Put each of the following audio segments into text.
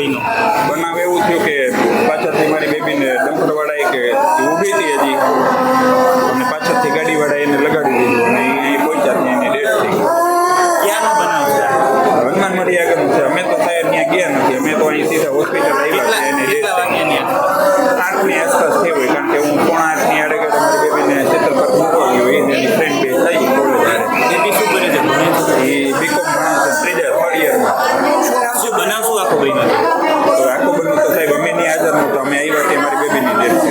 બન્યો બનાવ એવું થયું કે પાછળથી મારી બેબીને ડમ્પરવાળાએ કે ઊભી હતી હજી? અને પાછળથી ગાડીવાળાએ એને લગાડી દીધું અને એ પહોંચ્યા ત્યાં એની ડેટ થઈ ક્યાંનો બનાવ છે? હનુમાન મરી આગળનું છે. અમે તો સાહેબ ત્યાં ગયા નથી. અમે તો અહીં સીધા હોસ્પિટલ અમે ની હાજર અમે આવ્યા કે મારી બેબીની ડેથ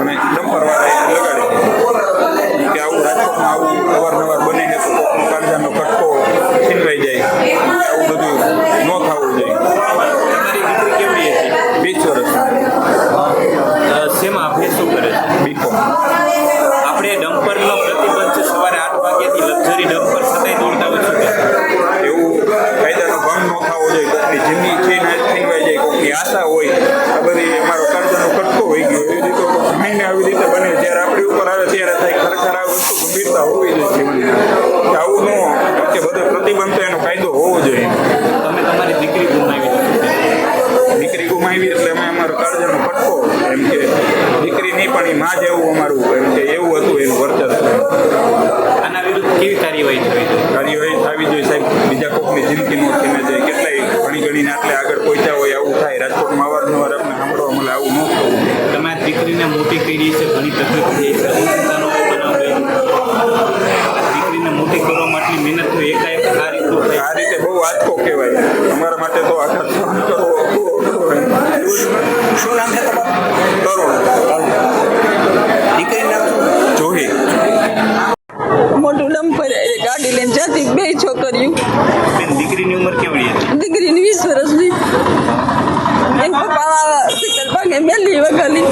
અને ડમ્પરવાળાએ લગાડી. દીધું ઈ કે આવું રાજકોટમાં આવું અવારનવાર બને છે તો કોકનો કાળજાનો કટકો છીનવાઈ જાય. આવું બધું ન થવું જોઈએ. તમારી દીકરી કેવડી હતી વીસ વર્ષ. શેમાં? આપણે શું કરે છે બીકોમ આપણે ડમ્પરનો પ્રતિબંધ છે સવારે આઠ વાગ્યાથી લક્ઝરી ડમ્પર છતાંય દોડતા હોય કહેશો? એવું કાયદાનો ભંગ ન થવો જોઈએ. કોકની જિંદગી છે ને છીનવાઈ જાય. કોકની આશા હોય માં જેવું અમારું એમ કે એવું હતું એનું વર્ચસ્વ. આના વિરુદ્ધ કેવી કાર્યવાહી થવી જોઈએ? કાર્યવાહી થવી જોઈએ સાહેબ. બીજા કોકની જિંદગી નો થઈને જાય. કેટલાય ઘણી ઘણીને આટલે આગળ પહોંચ્યા હોય આવું થાય. રાજકોટમાં અવારનવાર આપણે સાંભળવા મળે આવું ન થવું. તમારી દીકરીને મોટી કરી છે ઘણી તકલીફ થઈ છે. દીકરીને મોટી કરવા માટે મહેનત એકાએક આ રીતે આ રીતે બહુ આંચકો કહેવાય. અમારા માટે તો આઘાત કરવો દીકરીની વીસ વર્ષની એન પપ્પા શીતલ ભાગે મેલી કઈ બેન?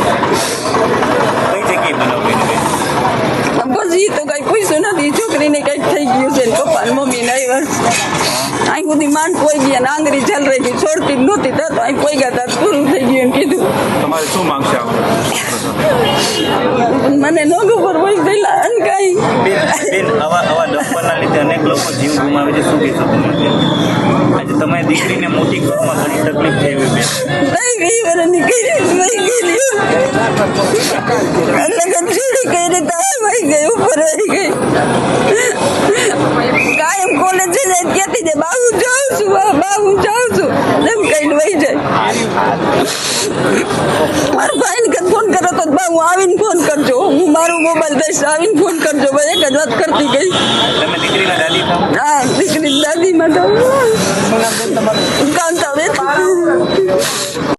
પછી તો કઈ પૂછ્યું નથી. છોકરીને કંઈક થઈ ગયું છે પપ્પા મમ્મી ને અહીં સુધી માંડ પોઈ ગયા ને આંગળી ચાલ રહી ગઈ છોડતી નહોતી તો અહીં કોઈ ગયા તા પૂરું થઈ ગયું એમ કીધું. તમારે શું માંગશે મને ન ખબર હોય પેલા અને કઈ. આવા આવા ડમ્પરના લીધે અનેક લોકો જીવ ગુમાવે છે. શું કહેશો તમે? આજે તમારી દીકરીને મોટી કરવામાં ઘણી તકલીફ થઈ હોય બેન. થઈ ગઈ વરની કરી વહી ગયેલી એટલે કે છોડી કરી તો વહી ગઈ ઉપર વહી ગઈ. કાયમ કોલેજ છે જાય કહેતી જાય બાબુ જાઉં છું બા બાબુ જાઉં છું. એમ કહીને વહી જાય. મારા ભાઈને કદ ફોન કરો તો બા હું આવીને ફોન કરજો. હું મારું મોબાઈલ દઈશ આવીને ફોન કરજો. બસ એક જ વાત કરતી ગઈ. Grabe ka rin, Daddy. Madama. Magandang naman. Ang.